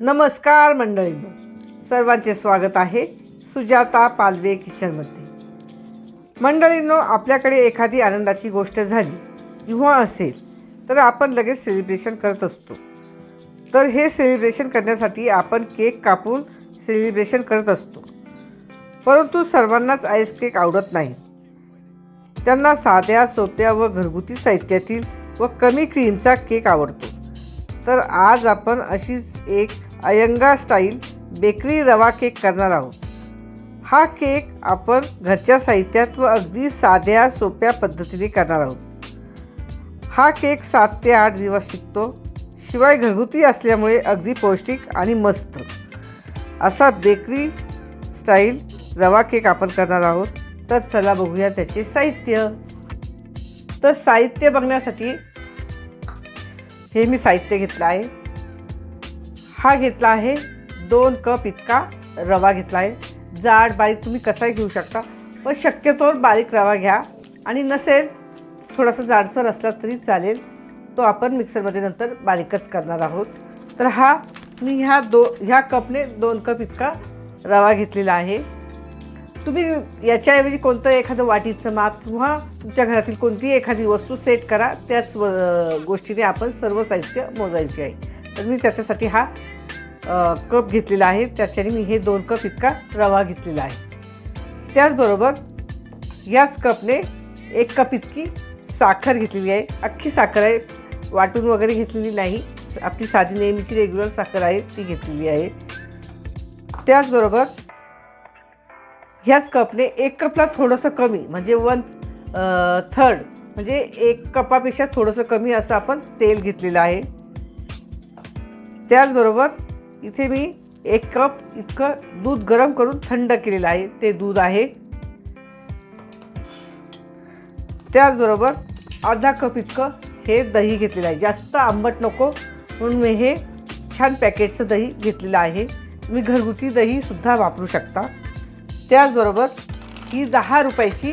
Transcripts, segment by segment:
नमस्कार मंडळी. सर्वांचे स्वागत आहे सुजाता पालवे किचनमध्ये. मंडळींनो आपल्याकडे एखादी आनंदाची गोष्ट झाली किंवा असेल तर आपण लगेच सेलिब्रेशन करत असतो. तर हे सेलिब्रेशन करण्यासाठी आपण केक कापून सेलिब्रेशन करत असतो. परंतु सर्वांनाच आईस केक आवडत नाही. त्यांना साध्या सोप्या व घरगुती साहित्यातील व कमी क्रीमचा केक आवडतो. तर आज आपण अशीच एक Iyengar style bakery rava cake करणार आहोत. हा केक आपण घरच्या साहित्यात व अगदी साध्या सोप्या पद्धतीने करणार आहोत. हा केक सात ते आठ दिवस टिकतो. शिवाय घरगुती असल्यामुळे अगदी पौष्टिक आणि मस्त. असा बेकरी स्टाईल रवा केक आपण करणार आहोत. तर चला बघूया त्याचे साहित्य. तर साहित्य बघण्यासाठी हे मी साहित्य घेतलं आहे. हा घेतला आहे. दोन कप इतका रवा घेतला आहे जाड बारीक तुम्ही कसाही घेऊ शकता. पण शक्यतो बारीक रवा घ्या. आणि नसेल थोडासा जाडसर असला तरी चालेल. तो आपण मिक्सरमध्ये नंतर बारीकच करणार आहोत. तर हा मी ह्या दो ह्या कपने दोन कप इतका रवा घेतलेला आहे. तुम्ही याच्याऐवजी कोणतं एखादं वाटीचं माप किंवा तुमच्या घरातील कोणतीही एखादी वस्तू सेट करा. त्याच व गोष्टीने आपण सर्व साहित्य मोजायचे आहे. तर मी त्याच्यासाठी हा कप घेतलेला आहे. त्याच्याने मी हे दोन कप इतका रवा घेतलेला आहे. त्याचबरोबर याच कपने एक कप इतकी साखर घेतलेली आहे. अख्खी साखर आहे. वाटून वगैरे घेतलेली नाही. आपली साधी नेहमीची रेग्युलर साखर आहे ती घेतलेली आहे. त्याचबरोबर ह्याच कपने एक कपला थोडंसं कमी म्हणजे वन थर्ड म्हणजे एक कपापेक्षा थोडंसं कमी असं आपण तेल घेतलेलं आहे. त्याचबरोबर इथे मी एक कप इतकं दूध गरम करून थंड केलेलं आहे. ते दूध आहे. त्याचबरोबर अर्धा कप इतकं हे दही घेतलेलं आहे. जास्त आंबट नको म्हणून मी हे छान पॅकेटचं दही घेतलेलं आहे. तुम्ही घरगुती दहीसुद्धा वापरू शकता. त्याचबरोबर ही दहा रुपयाची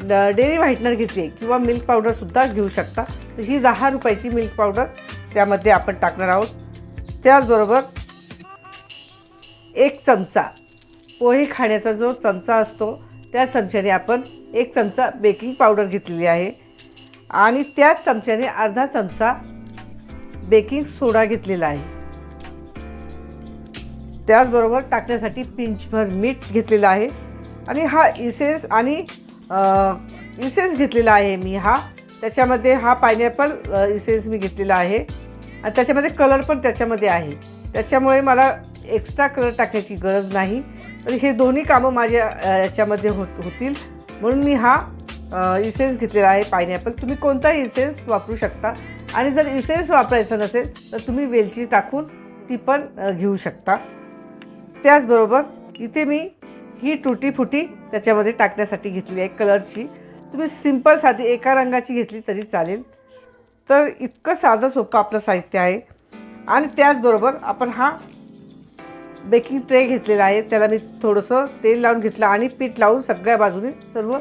डेअरी व्हाईटनर घेतली किंवा मिल्क पावडरसुद्धा घेऊ शकता. तर ही दहा रुपयाची मिल्क पावडर त्यामध्ये आपण टाकणार आहोत. त्याचबरोबर एक चमचा पोहे खाण्याचा जो चमचा असतो त्या चमच्याने आपण एक चमचा बेकिंग पावडर घेतलेली आहे. आणि त्याच चमच्याने अर्धा चमचा बेकिंग सोडा घेतलेला आहे. त्याचबरोबर टाकण्यासाठी पिंचभर मीठ घेतलेलं आहे. आणि हा इसेन्स आणि इसेन्स घेतलेला आहे मी हा. त्याच्यामध्ये हा पायनॅपल इसेन्स मी घेतलेला आहे. आणि त्याच्यामध्ये कलर पण त्याच्यामध्ये आहे. त्याच्यामुळे मला एक्स्ट्रा कलर टाकण्याची गरज नाही. तर हे दोन्ही कामं माझ्या याच्यामध्ये होत होतील. म्हणून मी हा इसेन्स घेतलेला आहे पायनॅपल तुम्ही कोणताही इसेन्स वापरू शकता. आणि जर इसेन्स वापरायचं नसेल तर तुम्ही वेलची टाकून ती पण घेऊ शकता. त्याचबरोबर इथे मी ही तुटी फुटी त्याच्यामध्ये टाकण्यासाठी घेतली आहे कलरची तुम्ही सिंपल साधी एका रंगाची घेतली तरी चालेल. तर इतकं साधं सोपं आपलं साहित्य आहे. आणि त्याचबरोबर आपण हा बेकिंग ट्रे घेतलेला आहे. त्याला मी थोडंसं तेल लावून घेतलं आणि पीठ लावून सगळ्या बाजूने सर्व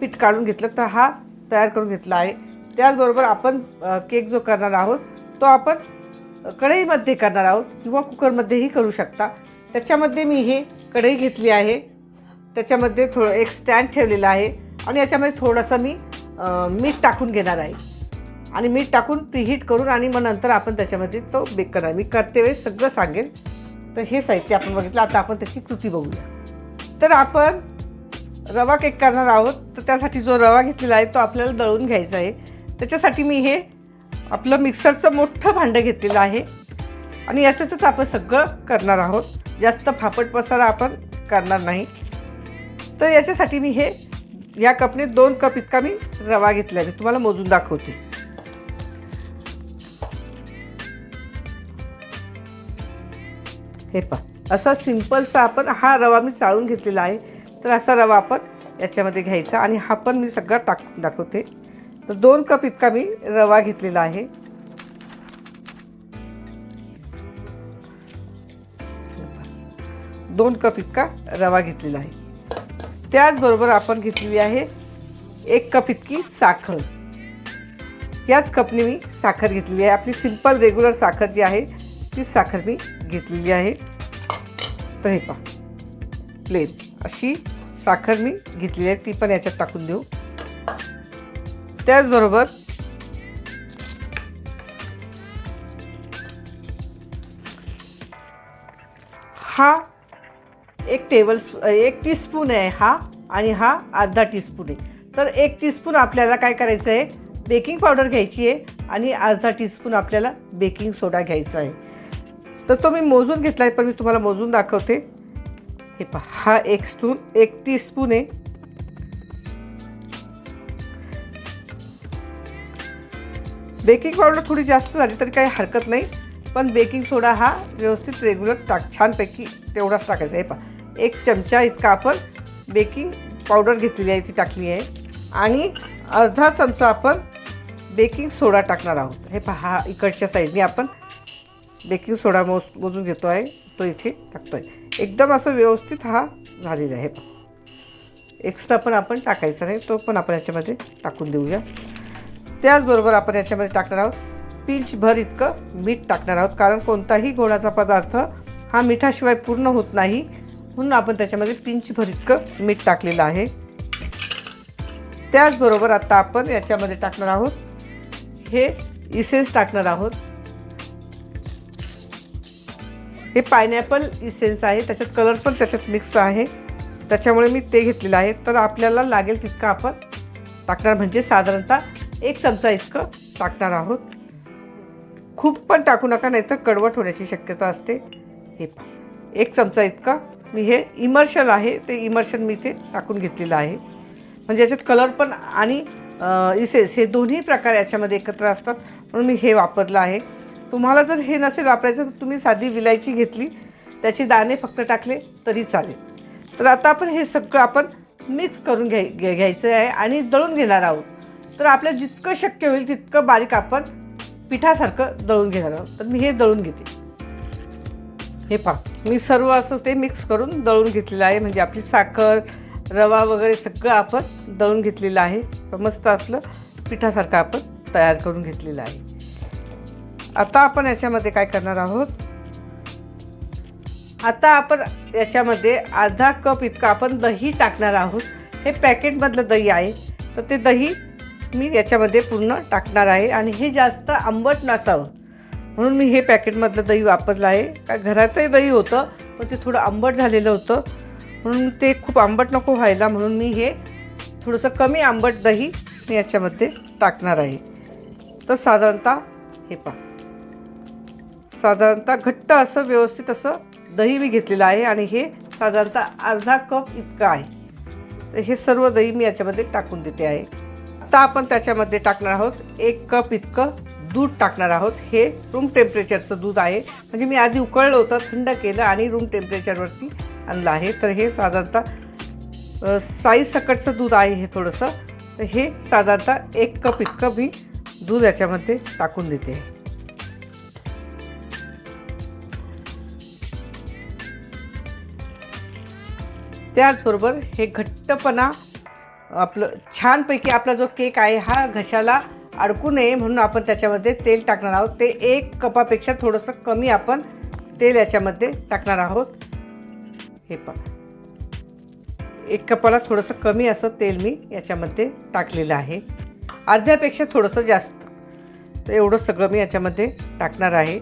पीठ काढून घेतलं. तर हा तयार करून घेतला आहे. त्याचबरोबर आपण केक जो करणार आहोत तो आपण कढईमध्ये करणार आहोत किंवा कुकरमध्येही करू शकता. त्याच्यामध्ये मी हे कढई घेतली आहे. त्याच्यामध्ये थोडं एक स्टँड ठेवलेलं आहे. आणि याच्यामध्ये थोडंसं मी मीठ टाकून घेणार आहे. आणि मीठ टाकून प्रीहीट करून आणि मग नंतर आपण त्याच्यामध्ये तो बेक करणार. मी करते वेळेस सगळं सांगेल तर हे साहित्य आपण बघितलं. आता आपण त्याची कृती बघूया. तर आपण रवा केक करणार आहोत. तर त्यासाठी जो रवा घेतलेला आहे तो आपल्याला दळून घ्यायचा आहे. त्याच्यासाठी मी हे आपलं मिक्सरचं मोठं भांडं घेतलेलं आहे. आणि याच्यातच आपण सगळं करणार आहोत. जास्त फापट पसारा आपण करणार नाही. तर याच्यासाठी मी हे या कपने दोन कप इतका मी रवा घेतला आहे. तुम्हाला मोजून दाखवते. हे पहा. असा सिम्पलसा आपण हा रवा मी चाळून घेतलेला आहे. तर असा रवा आपण याच्यामध्ये घ्यायचा आणि हा पण मी सगळा टाकून दाखवते. तर दोन कप इतका मी रवा घेतलेला आहे. दोन कप इतका रवा घेतलेला आहे. त्याचबरोबर आपण घेतलेली आहे एक कप इतकी साखर. याच कपने मी साखर घेतलेली आहे. आपली सिंपल रेग्युलर साखर जी आहे तीच साखर मी घेतलेली आहे. तर हे पहा. प्लेन अशी साखर मी घेतलेली आहे. ती पण याच्यात टाकून देऊ. त्याचबरोबर हा एक टेबल एक टीस्पून आहे हा आणि हा अर्धा टीस्पून आहे. तर एक टीस्पून आपल्याला काय करायचं आहे बेकिंग पावडर घ्यायची आहे आणि अर्धा टीस्पून आपल्याला बेकिंग सोडा घ्यायचा आहे. तर तो मी मोजून घेतला आहे पण मी तुम्हाला मोजून दाखवते. हे पहा हा एक स्पून एक टीस्पून आहे. बेकिंग पावडर थोडी जास्त झाली तरी काही हरकत नाही पण बेकिंग सोडा हा व्यवस्थित रेग्युलर टाक छानपैकी तेवढाच टाकायचा. आहे पहा एक चमचा इतका आपण बेकिंग पावडर घेतलेली आहे ती टाकली आहे. आणि अर्धा चमचा आपण बेकिंग सोडा टाकणार आहोत. हे पहा हा इकडच्या साईडने आपण बेकिंग सोडा मोज मोजून घेतो आहे. तो इथे टाकतो आहे एकदम असं व्यवस्थित हा झालेला आहे. एक्स्ट्रा पण आपण टाकायचा नाही तो पण आपण याच्यामध्ये टाकून देऊया. त्याचबरोबर आपण याच्यामध्ये टाकणार आहोत पिंचभर इतकं मीठ टाकणार आहोत कारण कोणताही गोडाचा पदार्थ हा मिठाशिवाय पूर्ण होत नाही. म्हणून आपण त्याच्यामध्ये पिंचभर इतकं मीठ टाकलेलं आहे. त्याचबरोबर आता आपण याच्यामध्ये टाकणार आहोत हे इसेन्स टाकणार आहोत. हे पायनॅपल इसेन्स आहे त्याच्यात कलर पण त्याच्यात मिक्स आहे. त्याच्यामुळे मी ते घेतलेलं आहे. तर आपल्याला लागेल तितकं आपण टाकणार म्हणजे साधारणतः एक चमचा इतकं टाकणार आहोत. खूप पण टाकू नका नाही तर कडवट होण्याची शक्यता असते. हे एक चमचा इतका. मी हे इमर्शन आहे ते इमर्शन मी ते टाकून घेतलेलं आहे. म्हणजे याच्यात कलर पण आणि इसेस हे दोन्ही प्रकार याच्यामध्ये एकत्र असतात. म्हणून मी हे वापरलं आहे. तुम्हाला जर हे नसेल वापरायचं तर तुम्ही साधी विलायची घेतली त्याचे दाणे फक्त टाकले तरी चालेल. तर आता आपण हे सगळं आपण मिक्स करून घ्याय घ्या घ्यायचं आहे आणि दळून घेणार आहोत. तर आपल्या जितकं शक्य होईल तितकं बारीक आपण पिठासारखं दळून घेणार आहोत. तर मी हे दळून घेते. हे पहा मी सर्व असं ते मिक्स करून दळून घेतलेलं आहे. म्हणजे आपली साखर रवा वगैरे सगळं आपण दळून घेतलेलं आहे. मस्त आपलं पिठासारखं आपण तयार करून घेतलेलं आहे. आता आपण याच्यामध्ये काय करणार आहोत? आता आपण याच्यामध्ये अर्धा कप इतकं आपण दही टाकणार आहोत. हे पॅकेटमधलं दही आहे. तर ते दही मी याच्यामध्ये पूर्ण टाकणार आहे आणि हे जास्त आंबट नसावं. म्हणून मी हे पॅकेटमधलं दही वापरलं आहे. का घरातही दही होतं पण ते थोडं आंबट झालेलं होतं. म्हणून ते खूप आंबट नको व्हायला म्हणून मी हे थोडंसं कमी आंबट दही मी याच्यामध्ये टाकणार आहे. तर साधारणतः हे पहा. साधारणतः घट्ट असं व्यवस्थित असं दही मी घेतलेलं आहे आणि हे साधारणतः अर्धा कप इतकं आहे. तर हे सर्व दही मी याच्यामध्ये टाकून देते आहे. आता आपण त्याच्यामध्ये टाकणार आहोत एक कप इतकं दूध टाकणार आहोत. हे रूम टेम्परेचरचं दूध आहे. म्हणजे मी आधी उकळलं होतं थंड केलं आणि रूम टेम्परेचरवरती आणलं आहे. तर हे साधारणतः साई सकटचं दूध आहे हे थोडंसं. तर हे साधारणतः एक कप इतकं मी दूध याच्यामध्ये टाकून देते त्याचबरोबर हे घट्टपणा आपलं छानपैकी आपला जो केक आहे हा घशाला अडकू नये म्हणून आपण त्याच्यामध्ये तेल टाकणार आहोत. ते एक कपापेक्षा थोडंसं कमी आपण तेल याच्यामध्ये टाकणार आहोत. हे पहा. एक कपाला थोडंसं कमी असं तेल मी याच्यामध्ये टाकलेलं आहे. अर्ध्यापेक्षा थोडंसं जास्त. तर एवढं सगळं मी याच्यामध्ये टाकणार आहे.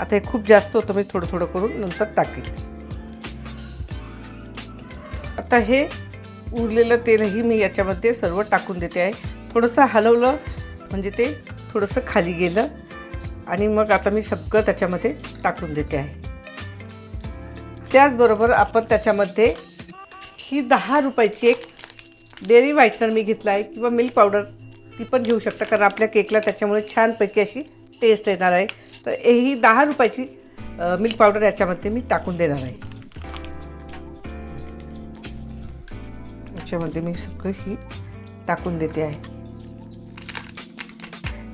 आता हे खूप जास्त होतं मी थोडं थोडं करून नंतर टाकेल. आता हे उरलेलं तेलही मी याच्यामध्ये सर्व टाकून देते आहे. थोडंसं हलवलं म्हणजे ते थोडंसं खाली गेलं आणि मग आता मी सगळं त्याच्यामध्ये टाकून देते आहे. त्याचबरोबर आपण त्याच्यामध्ये ही दहा रुपयाची एक डेअरी व्हाईटनर मी घेतला आहे किंवा मिल्क पावडर ती पण घेऊ शकता कारण आपल्या केकला त्याच्यामुळे छानपैकी अशी टेस्ट येणार आहे. तर ही दहा रुपयाची मिल्क पावडर याच्यामध्ये मी टाकून देणार आहे. याच्यामध्ये मी सगळं ही टाकून देते आहे.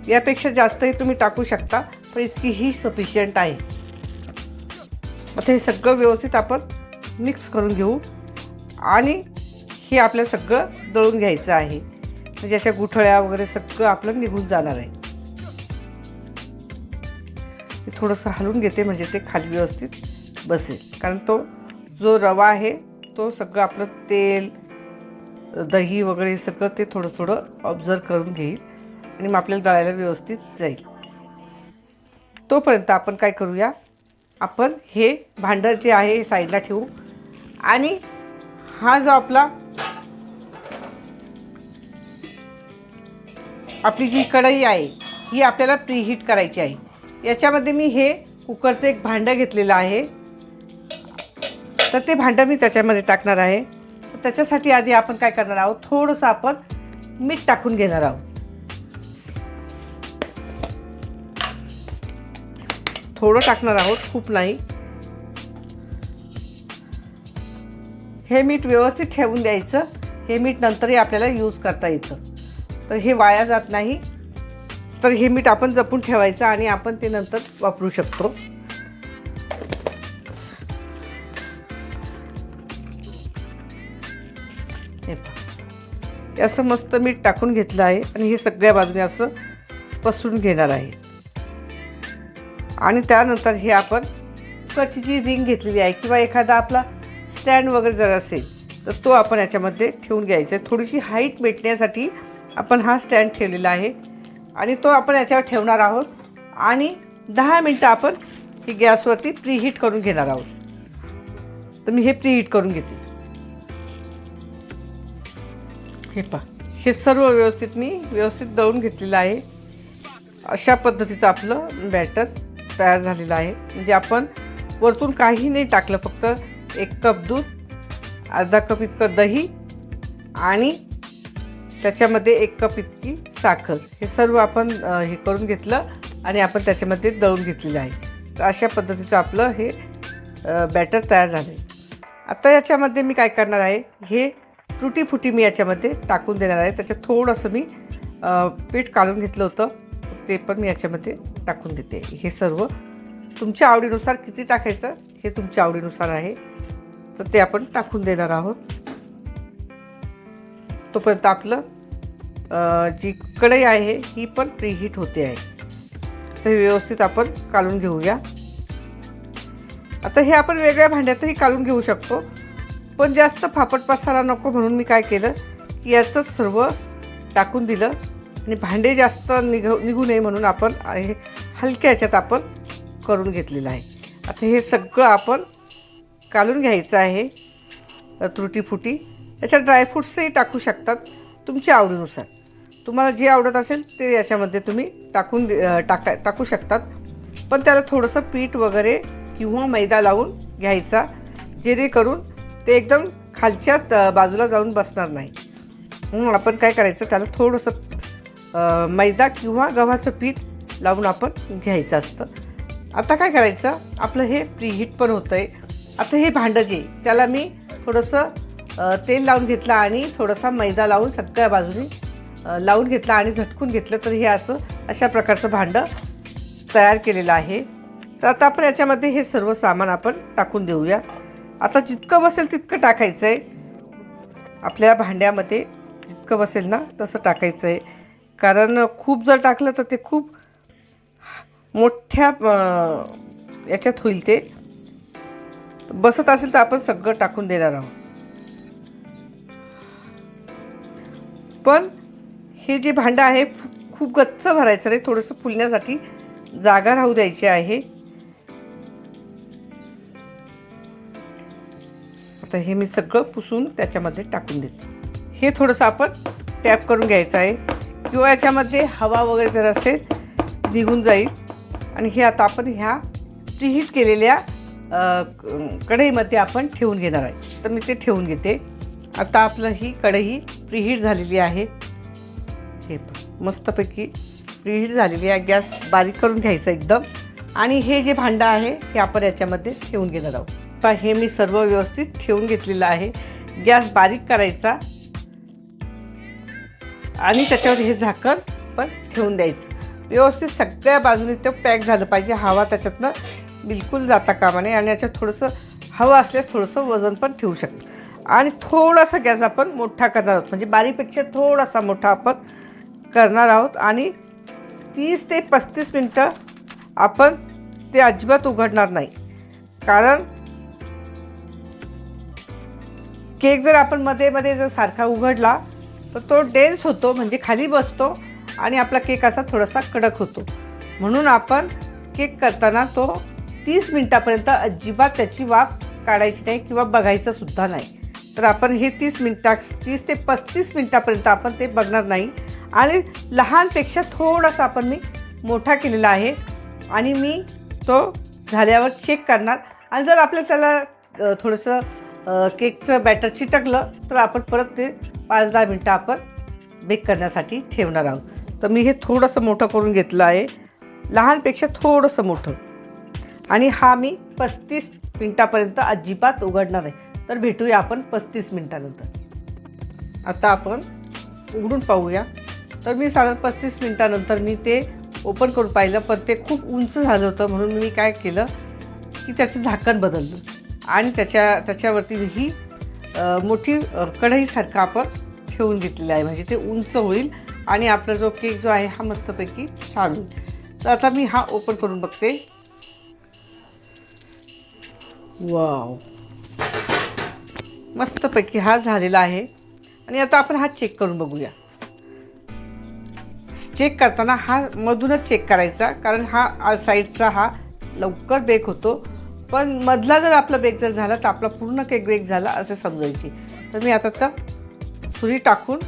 यापेक्षा जास्तही तुम्ही टाकू शकता पण इतकी ही सफिशियंट आहे. आता हे सगळं व्यवस्थित आपण मिक्स करून घेऊ आणि हे आपलं सगळं दळून घ्यायचं आहे. म्हणजे अशा गुठळ्या वगैरे सगळं आपलं निघून जाणार आहे. थोडंसं हलवून घेते म्हणजे ते खाली व्यवस्थित बसेल. कारण तो जो रवा आहे तो सगळं आपलं तेल दही वगैरे सगळं ते थोडं थोडं ऑब्झर्व करून घेईल आणि मग आपल्याला दळायला व्यवस्थित जाईल. तोपर्यंत आपण काय करूया? आपण हे भांडं जे आहे हे साईडला ठेवू आणि हा जो आपला आपली जी कढई आहे ही आपल्याला प्रीहीट करायची आहे. याच्यामध्ये मी हे कुकरचं एक भांडं घेतलेलं आहे. तर ते भांडं मी त्याच्यामध्ये टाकणार आहे. त्याच्यासाठी आधी आपण काय करणार आहोत? थोडंसं आपण मीठ टाकून घेणार आहोत. थोडं टाकणार आहोत खूप नाही. हे मीठ व्यवस्थित ठेवून द्यायचं. हे मीठ नंतरही आपल्याला यूज करता येतं. तर हे वाया जात नाही. तर हे मीठ आपण जपून ठेवायचं आणि आपण ते नंतर वापरू शकतो. ते असं मस्त मीठ टाकून घेतलं आहे आणि हे सगळ्या बाजूने असं पसरून घेणार आहे. आणि त्यानंतर हे आपण कची जी रिंग घेतलेली आहे किंवा एखादा आपला स्टँड वगैरे जर असेल तर तो आपण याच्यामध्ये ठेवून घ्यायचा आहे. थोडीशी हाईट भेटण्यासाठी आपण हा स्टँड ठेवलेला आहे आणि तो आपण याच्यावर ठेवणार आहोत आणि दहा मिनटं आपण ही गॅसवरती प्रीहीट करून घेणार आहोत. तर मी हे प्रीहीट करून घेते. हे पा हे सर्व व्यवस्थित मी व्यवस्थित दळून घेतलेलं आहे. अशा पद्धतीचं आपलं बॅटर तयार झालेलं आहे. म्हणजे आपण वरतून काही नाही टाकलं फक्त एक कप दूध अर्धा कप इतकं दही आणि त्याच्यामध्ये एक कप इतकी साखर. हे सर्व आपण हे करून घेतलं आणि आपण त्याच्यामध्ये दळून घेतलेलं आहे. तर अशा पद्धतीचं आपलं हे बॅटर तयार झालं आहे आता याच्यामध्ये मी काय करणार आहे? हे तुटीफुटी मी याच्यामध्ये टाकून देणार आहे. त्याच्यात थोडंसं मी पीठ काढून घेतलं होतं. ते पण मी याच्यामध्ये टाकून देते. हे सर्व तुमच्या आवडीनुसार किती टाकायचं हे तुमच्या आवडीनुसार आहे. तर ते आपण टाकून देणार आहोत. तोपर्यंत आपलं जी कढई आहे ही पण प्रीहीट होते आहे. तर हे व्यवस्थित आपण काढून घेऊया. आता हे आपण वेगळ्या भांड्यातही काढून घेऊ शकतो. पण जास्त फापट पसारा नको म्हणून मी काय केलं? की यातच सर्व टाकून दिलं. आणि भांडे जास्त निघ निघू नये म्हणून आपण हे हलक्या ह्याच्यात आपण करून घेतलेलं आहे. आता हे सगळं आपण काढून घ्यायचं आहे त्रुटी फुटी याच्यात ड्रायफ्रूट्सही टाकू शकतात तुमच्या आवडीनुसार. तुम्हाला जे आवडत असेल ते याच्यामध्ये तुम्ही टाकून दे- टाका टाकू शकतात. पण त्याला थोडंसं पीठ वगैरे किंवा मैदा लावून घ्यायचा जेणेकरून ते एकदम खालच्या त- बाजूला जाऊन बसणार नाही. म्हणून आपण काय करायचं त्याला थोडंसं मैदा किंवा गव्हाचं पीठ लावून आपण घ्यायचं असतं. आता काय करायचं आपलं हे प्रीहीट पण होतं आहे आता हे भांडं जे त्याला मी थोडंसं तेल लावून घेतलं आणि थोडासा मैदा लावून सगळ्या बाजूने लावून घेतला आणि झटकून घेतलं तर हे असं अशा प्रकारचं भांडं तयार केलेलं आहे. तर आता आपण याच्यामध्ये हे सर्व सामान आपण टाकून देऊया. आता जितकं बसेल तितकं टाकायचं आहे आपल्या भांड्यामध्ये जितकं बसेल ना तसं टाकायचं आहे कारण खूप जर टाकलं तर ते खूप मोठ्या याच्यात होईल ते. बसत असेल तर आपण सगळं टाकून देणार आहोत. पण हे जे भांडं आहे खूप गच्च भरायचं नाही. थोडंसं फुलण्यासाठी जागा राहू द्यायची आहे. असतं. हे मी सगळं पुसून त्याच्यामध्ये टाकून देते. हे थोडंसं आपण टॅप करून घ्यायचं आहे. किंवा याच्यामध्ये हवा वगैरे जर असेल निघून जाईल. आणि हे आता आपण ह्या प्रिहीट केलेल्या कढईमध्ये आपण ठेवून घेणार आहे. तर मी ते ठेवून घेते. आता आपलं ही कढई प्रिहीट झालेली आहे. हे पण मस्तपैकी प्रिहीट झालेली आहे. गॅस बारीक करून घ्यायचा एकदम. आणि हे जे भांडं आहे हे आपण याच्यामध्ये ठेवून घेणार आहोत. आता हे मी सर्व व्यवस्थित ठेवून घेतलेलं आहे. गॅस बारीक करायचा. आणि त्याच्यावर हे झाकण पण ठेवून द्यायचं. व्यवस्थित सगळ्या बाजूने ते पॅक झालं पाहिजे. हवा त्याच्यातनं बिलकुल जाता कामा नये. आणि याच्यात थोडंसं हवा असल्यास थोडंसं वजन पण ठेवू शकतो. आणि थोडासा गॅस आपण मोठा करणार आहोत. म्हणजे बारीकपेक्षा थोडासा मोठा आपण करणार आहोत. आणि तीस ते पस्तीस मिनटं आपण ते अजिबात उघडणार नाही. कारण केक जर आपण मध्ये मध्ये जर सारखा उघडला तर तो डेन्स होतो म्हणजे खाली बसतो आणि आपला केक असा थोडासा कडक होतो. म्हणून आपण केक करताना तो तीस मिनटापर्यंत अजिबात त्याची वाफ काढायची नाही किंवा बघायचं सुद्धा नाही. तर आपण हे तीस मिनटा तीस ते पस्तीस मिनटापर्यंत आपण ते बघणार नाही. आणि लहानपेक्षा थोडासा आपण मी मोठा केलेला आहे आणि मी तो झाल्यावर चेक करणार. आणि जर आपल्याला त्याला थोडंसं केकचं बॅटर चिटकलं तर आपण परत ते पाच दहा मिनटं आपण बेक करण्यासाठी ठेवणार आहोत. तर मी हे थोडंसं मोठं करून घेतलं आहे. लहानपेक्षा थोडंसं मोठं. आणि हा मी पस्तीस मिनटापर्यंत अजिबात उघडणार आहे तर भेटूया आपण पस्तीस मिनटानंतर. आता आपण उघडून पाहूया. तर मी साधारण पस्तीस मिनटानंतर मी ते ओपन करून पाहिलं पण ते खूप उंच झालं होतं म्हणून मी काय केलं की त्याचं झाकण बदललं. आणि त्याच्या त्याच्यावरती ही मोठी कढईसारखं आपण ठेवून घेतलेलं आहे. म्हणजे ते उंच होईल आणि आपला जो केक जो आहे हा मस्तपैकी छान होईल. तर आता मी हा ओपन करून बघते. वाव मस्तपैकी हा झालेला आहे. आणि आता आपण हा चेक करून बघूया. चेक करताना हा मधूनच चेक करायचा कारण हा साईडचा हा लवकर बेक होतो. पण मधला जर आपला बेक जर झाला तर आपला पूर्ण केक बेक झाला असं समजायची. तर मी आता तर सुरी टाकून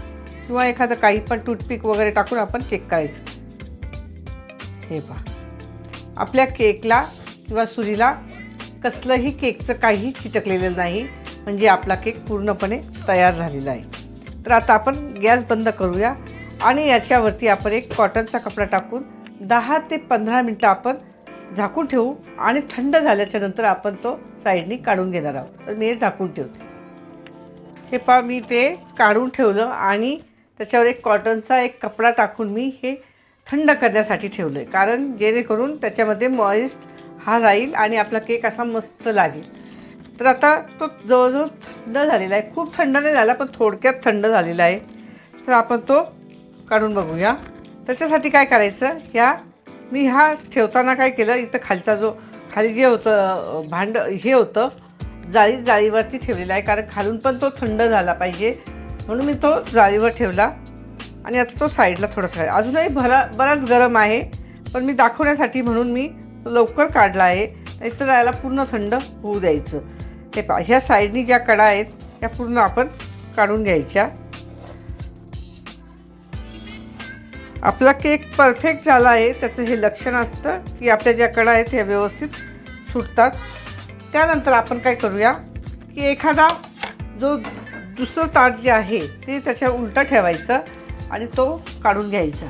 किंवा एखादं काही पण टूथपिक वगैरे टाकून आपण चेक करायचं हे पहा. आपल्या केकला किंवा सुरीला कसलंही केकचं काही चिटकलेलं नाही म्हणजे आपला केक पूर्णपणे तयार झालेला आहे. तर आता आपण गॅस बंद करूया आणि याच्यावरती आपण एक कॉटनचा कपडा टाकून दहा ते पंधरा मिनटं आपण झाकून ठेवू आणि थंड झाल्याच्यानंतर आपण तो साईडनी काढून घेणार आहोत. तर मी हे झाकून ठेवते. हे पहा मी ते काढून ठेवलं आणि त्याच्यावर एक कॉटनचा एक कपडा टाकून मी हे थंड करण्यासाठी ठेवलं आहे कारण जेणेकरून त्याच्यामध्ये मॉइस्ट हा राहील आणि आपला केक असा मस्त लागेल. तर आता तो जवळजवळ थंड झालेला आहे. खूप थंड नाही झाला पण थोडक्यात थंड झालेला आहे. तर आपण तो काढून बघूया. त्याच्यासाठी काय करायचं? ह्या मी हा ठेवताना काय केलं इथं खालचा जो खाली जे होतं भांड हे होतं जाळी जाळीवरती ठेवलेला आहे. कारण खालून पण तो थंड झाला पाहिजे. म्हणून मी तो जाळीवर ठेवला. आणि आता तो साईडला थोडासा आहे. अजूनही भरा बराच गरम आहे. पण मी दाखवण्यासाठी म्हणून मी तो लवकर काढला आहे. नाहीतर याला पूर्ण थंड होऊ द्यायचं. हे पा ह्या साईडनी ज्या कडा आहेत त्या पूर्ण आपण काढून घ्यायच्या. आपला केक परफेक्ट झाला आहे त्याचं हे लक्षण असतं की आपल्या ज्या कडा आहेत ह्या व्यवस्थित सुटतात. त्यानंतर आपण काय करूया की एखादा जो दुसरं ताट जे आहे ते त्याच्या उलटा ठेवायचं आणि तो काढून घ्यायचा.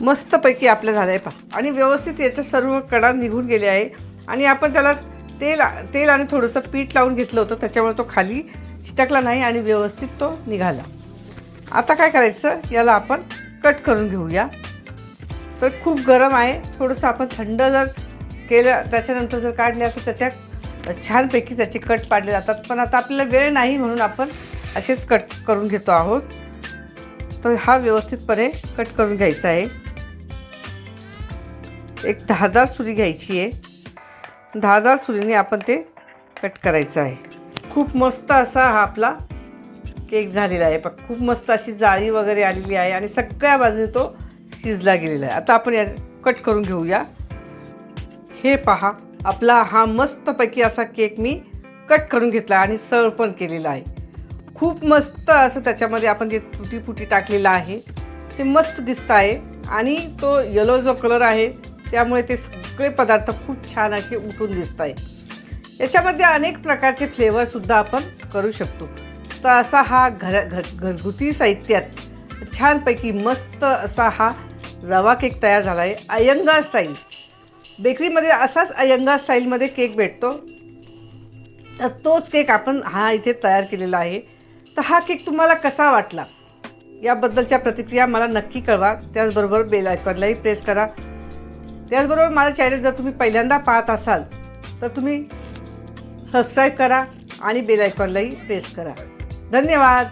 मस्तपैकी आपलं झालं आहे पा आणि व्यवस्थित याच्या सर्व कडा निघून गेले आहे. आणि आपण त्याला तेल तेल आणि थोडंसं पीठ लावून घेतलं होतं. त्याच्यामुळे तो खाली चिटकला नाही आणि व्यवस्थित तो निघाला. आता काय करायचं? याला आपण कट करून घेऊया. तर खूप गरम आहे. थोडंसं आपण थंड जर केलं त्याच्यानंतर जर काढल्या तर त्याच्या छानपैकी त्याचे कट पाडले जातात. पण आता आपल्याला वेळ नाही म्हणून आपण असेच कट करून घेतो आहोत. तर हा व्यवस्थितपणे कट करून घ्यायचा आहे. एक धारदार सुरी घ्यायची आहे. धारदार सुरीने आपण ते कट करायचं आहे. खूप मस्त असा हा आपला केक झालेला आहे. पण खूप मस्त अशी जाळी वगैरे आलेली आहे आणि सगळ्या बाजूने तो शिजला गेलेला आहे. आता आपण या कट करून घेऊया. हे पहा आपला हा मस्तपैकी असा केक मी कट करून घेतला आणि सर्व पण केलेला आहे. खूप मस्त असं त्याच्यामध्ये आपण जे तुटीपुटी टाकलेलं आहे ते मस्त दिसतं आहे. आणि तो येलो जो कलर आहे त्यामुळे ते सगळे पदार्थ खूप छान असे उठून दिसत आहे याच्यामध्ये अनेक प्रकारचे फ्लेवरसुद्धा आपण करू शकतो. तर असा हा घर घर घरगुती साहित्यात छानपैकी मस्त असा हा रवा केक तयार झाला आहे अयंगार स्टाईल बेकरीमध्ये असाच अयंगार स्टाईलमध्ये केक भेटतो. तर तोच केक आपण हा इथे तयार केलेला आहे. तर हा केक तुम्हाला कसा वाटला? याबद्दलच्या प्रतिक्रिया मला नक्की कळवा. त्याचबरोबर बेल आयकॉनलाही प्रेस करा. त्याचबरोबर माझं चॅनल जर तुम्ही पहिल्यांदा पाहत असाल तर तुम्ही सबस्क्राईब करा आणि बेल आयकॉनलाही प्रेस करा. धन्यवाद!